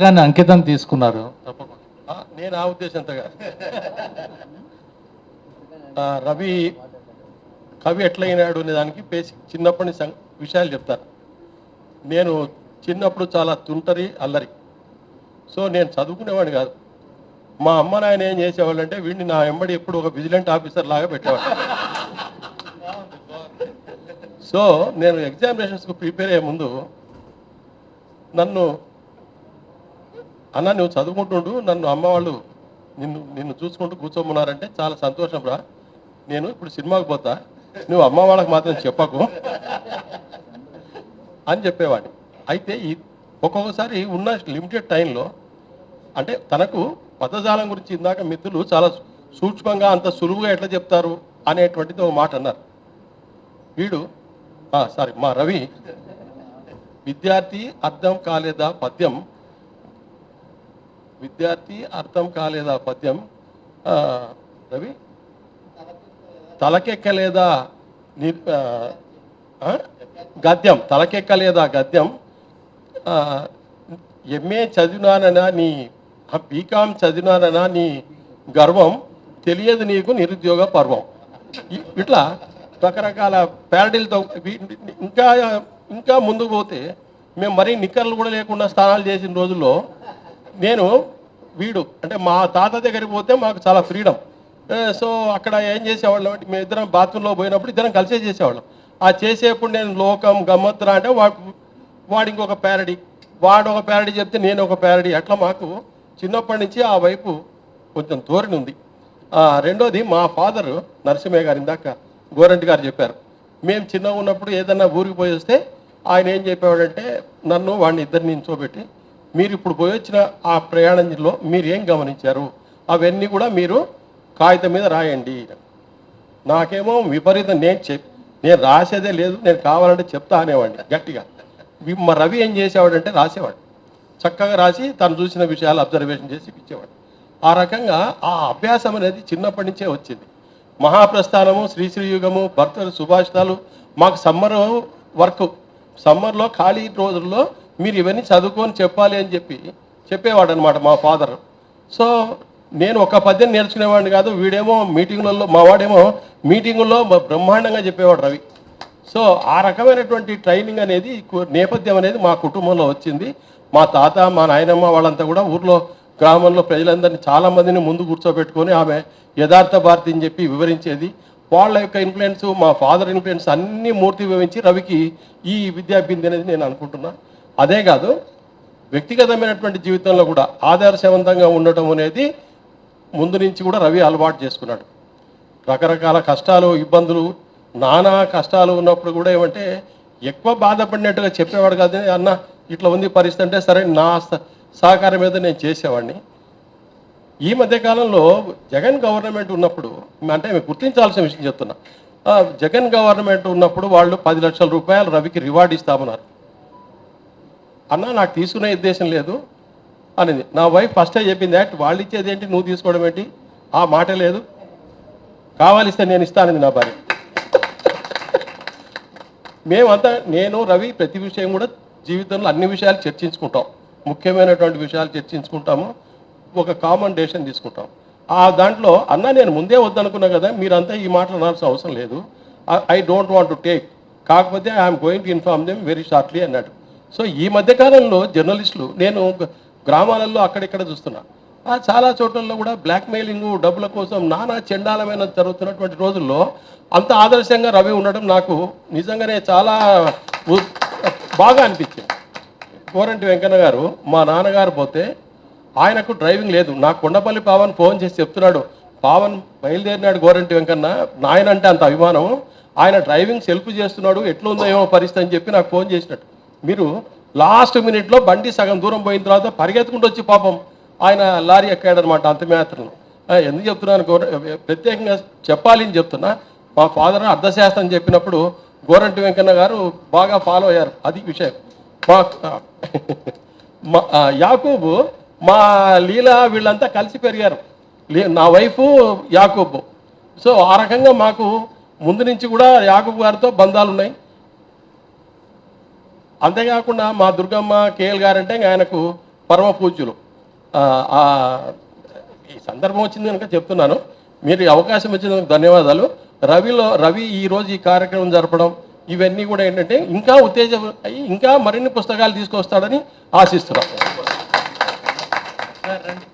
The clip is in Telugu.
పుస్తకాన్ని అంకితం తీసుకున్నారు. తప్పకుండా. నేను ఆ ఉద్దేశంతగా. రవి కవి ఎట్లయినాడు అనే దానికి బేసిక్ చిన్నప్పటి సం- విషయాలు చెప్తాను నేను చిన్నప్పుడు చాలా తుంటరి అల్లరి. సో నేను చదువుకునేవాడిని కాదు. మా అమ్మ నాయన ఏం చేసేవాళ్ళు అంటే వీడిని నా వెంబడి ఎప్పుడు ఒక విజిలెంట్ ఆఫీసర్ లాగా పెట్టేవాడు. సో నేను ఎగ్జామినేషన్స్కు ప్రిపేర్ అయ్యే ముందు నన్ను అన్న నువ్వు చదువుకుంటుండు నన్ను అమ్మ వాళ్ళు నిన్ను నిన్ను చూసుకుంటూ కూర్చోమన్నారంటే చాలా సంతోషం రా. నేను ఇప్పుడు సినిమాకి పోతా నువ్వు అమ్మ వాళ్ళకి మాత్రం చెప్పకు అని చెప్పేవాడిని. అయితే ఈ ఒక్కొక్కసారి ఉన్న లిమిటెడ్ టైంలో అంటే తనకు పదజాలం గురించి ఇందాక మిత్రులు చాలా సూక్ష్మంగా అంత సులువుగా ఎట్లా చెప్తారు అనేటువంటిది ఒక మాట అన్నారు. వీడు సారీ మా రవి విద్యార్థి అర్థం కాలేదా పద్యం విద్యార్థి అర్థం కాలేదా పద్యం? ఆ, రవి? తలకెక్కలేదా? గద్యం. తలకెక్కలేదా గద్యం? ఎంఏ చదివినాననా నీ బీకామ్ చదివినాననా నీ గర్వం? తెలియదు నీకు నిరుద్యోగ పర్వం. ఇట్లా రకరకాల ప్యారడీలతో ఇంకా ఇంకా ముందుకు పోతే మేము మరీ నిక్కర్లు కూడా లేకుండా స్నానాలు చేసిన రోజుల్లో నేను వీడు అంటే మా తాత దగ్గరికి పోతే మాకు చాలా ఫ్రీడమ్. సో అక్కడ ఏం చేసేవాళ్ళం అంటే మేము ఇద్దరం బాత్రూంలో పోయినప్పుడు ఇద్దరం కలిసే చేసేవాళ్ళం. ఆ చేసేప్పుడు నేను లోకం గమ్మత్తురా అంటే వాడు వాడు ఇంకొక ప్యారడీ వాడు ఒక ప్యారడీ చెప్తే నేను ఒక ప్యారడీ అట్లా మాకు చిన్నప్పటి నుంచి ఆ వైపు కొంచెం ధోరణి ఉంది. రెండోది మా ఫాదర్ నరసింహయ్య గారు ఇందాక గోరంటి గారు చెప్పారు. మేము చిన్నగా ఉన్నప్పుడు ఏదన్నా ఊరికి పోయి వస్తే ఆయన ఏం చెప్పేవాడంటే నన్ను వాడిని ఇద్దరిని నించోబెట్టి మీరు ఇప్పుడు పోయి వచ్చిన ఆ ప్రయాణంలో మీరు ఏం గమనించారు? అవన్నీ కూడా మీరు కాగితం మీద రాయండి. నాకేమో విపరీతం నేను చెప్ నేను రాసేదే లేదు నేను కావాలంటే చెప్తా అనేవాడిని గట్టిగా. మా రవి ఏం చేసేవాడంటే రాసేవాడు. చక్కగా రాసి తను చూసిన విషయాలు అబ్జర్వేషన్ చేసి ఇచ్చేవాడు. ఆ రకంగా ఆ అభ్యాసం అనేది చిన్నప్పటి నుంచే వచ్చింది. మహాప్రస్థానము శ్రీశ్రీయుగము భర్తలు సుభాషితాలు మాకు సమ్మర్ వర్క్. సమ్మర్లో ఖాళీ రోజుల్లో మీరు ఇవన్నీ చదువుకొని చెప్పాలి అని చెప్పి చెప్పేవాడు అనమాట మా ఫాదర్. సో నేను ఒక పద్యం నేర్చుకునేవాడిని కాదు వీడేమో మీటింగులలో మా వాడేమో మీటింగుల్లో బ్రహ్మాండంగా చెప్పేవాడు రవి. సో ఆ రకమైనటువంటి ట్రైనింగ్ అనేది నేపథ్యం అనేది మా కుటుంబంలో వచ్చింది. మా తాత మా నాయనమ్మ వాళ్ళంతా కూడా ఊర్లో గ్రామంలో ప్రజలందరినీ చాలామందిని ముందు కూర్చోబెట్టుకొని ఆమె యథార్థ భారతి అని చెప్పి వివరించేది. వాళ్ళ యొక్క ఇన్ఫ్లుయెన్స్ మా ఫాదర్ ఇన్ఫ్లుయెన్స్ అన్ని మూర్తి వివరించి రవికి ఈ విద్యాభింది అనేది నేను అనుకుంటున్నాను అదే కాదు వ్యక్తిగతమైనటువంటి జీవితంలో కూడా ఆదర్శవంతంగా ఉండటం అనేది ముందు నుంచి కూడా రవి అలవాటు చేసుకున్నాడు. రకరకాల కష్టాలు ఇబ్బందులు నానా కష్టాలు ఉన్నప్పుడు కూడా ఏమంటే ఎక్కువ బాధపడినట్టుగా చెప్పేవాడు కాదు. అన్న ఇట్లా ఉంది పరిస్థితి అంటే సరే నా స- సహకారం మీద నేను చేసేవాడిని. ఈ మధ్యకాలంలో జగన్ గవర్నమెంట్ ఉన్నప్పుడు అంటే మేము గుర్తించాల్సిన విషయం చెప్తున్నా జగన్ గవర్నమెంట్ ఉన్నప్పుడు వాళ్ళు పది లక్షల రూపాయలు రవికి రివార్డ్ ఇస్తామన్నారు. అన్న నాకు తీసుకునే ఉద్దేశం లేదు అనేది. నా వైఫ్ ఫస్టే చెప్పింది యాక్ట్ వాళ్ళు ఇచ్చేది ఏంటి? నువ్వు తీసుకోవడం ఏంటి? ఆ మాట లేదు. కావాలిస్తే నేను ఇస్తానని నా భార్య. మేమంతా నేను రవి ప్రతి విషయం కూడా జీవితంలో అన్ని విషయాలు చర్చించుకుంటాం. ముఖ్యమైనటువంటి విషయాలు చర్చించుకుంటాము. ఒక కామన్ డెసిషన్ తీసుకుంటాం. ఆ దాంట్లో అన్న నేను ముందే వద్దనుకున్నా కదా మీరంతా ఈ మాటలు అనాల్సిన అవసరం లేదు. I don't want to take కాకపోతే I'm going to inform them very shortly అన్నాడు. సో ఈ మధ్యకాలంలో జర్నలిస్టులు నేను గ- గ్రామాలలో అక్కడిక్కడ చూస్తున్నా. ఆ చాలా చోట్లలో కూడా బ్లాక్మెయిలింగ్ డబ్బుల కోసం నానా చెండాలమైన జరుగుతున్నటువంటి రోజుల్లో అంత ఆదర్శంగా రవి ఉండడం నాకు నిజంగానే చాలా బాగా అనిపించింది. కోరంటి వెంకన్న గారు మా నాన్నగారు పోతే ఆయనకు డ్రైవింగ్ లేదు. నా కొండపల్లి పావన్ ఫోన్ చేసి చెప్తున్నాడు పావన్ బయలుదేరినాడు గోరంటి వెంకన్న నాయన అంటే అంత అభిమానం. ఆయన డ్రైవింగ్ సెల్ఫ్ చేస్తున్నాడు ఎట్లుందో ఏమో పరిస్థితి అని చెప్పి నాకు ఫోన్ చేసినట్టు. మీరు లాస్ట్ మినిట్లో బండి సగం దూరం పోయిన తర్వాత పరిగెత్తుకుంటూ వచ్చి పాపం ఆయన లారీ ఎక్కాడనమాట అంతమాత్రం ఎందుకు చెప్తున్నాను? ప్రత్యేకంగా చెప్పాలి అని చెప్తున్నా. మా ఫాదర్ అర్ధశాస్త్రం చెప్పినప్పుడు గోరంటి వెంకన్న గారు బాగా ఫాలో అయ్యారు. అది విషయం. మా యాకూబు మా లీలా వీళ్ళంతా కలిసి పెరిగారు. లీ- నా వైఫ్ యాకూబు. సో ఆ రకంగా మాకు ముందు నుంచి కూడా యాకూబు గారితో బంధాలు ఉన్నాయి అంతేకాకుండా మా దుర్గమ్మ కేఎల్ గారంటే ఆయనకు పరమ పూజ్యులు. ఈ సందర్భం వచ్చింది కనుక చెప్తున్నాను. మీరు అవకాశం ఇచ్చినందుకు ధన్యవాదాలు. రవిలో రవి ఈ రోజు ఈ కార్యక్రమం జరపడం ఇవన్నీ కూడా ఏంటంటే ఇంకా ఉత్తేజం అయ్యి ఇంకా మరిన్ని పుస్తకాలు తీసుకొస్తాడని ఆశిస్తున్నాం. రండి.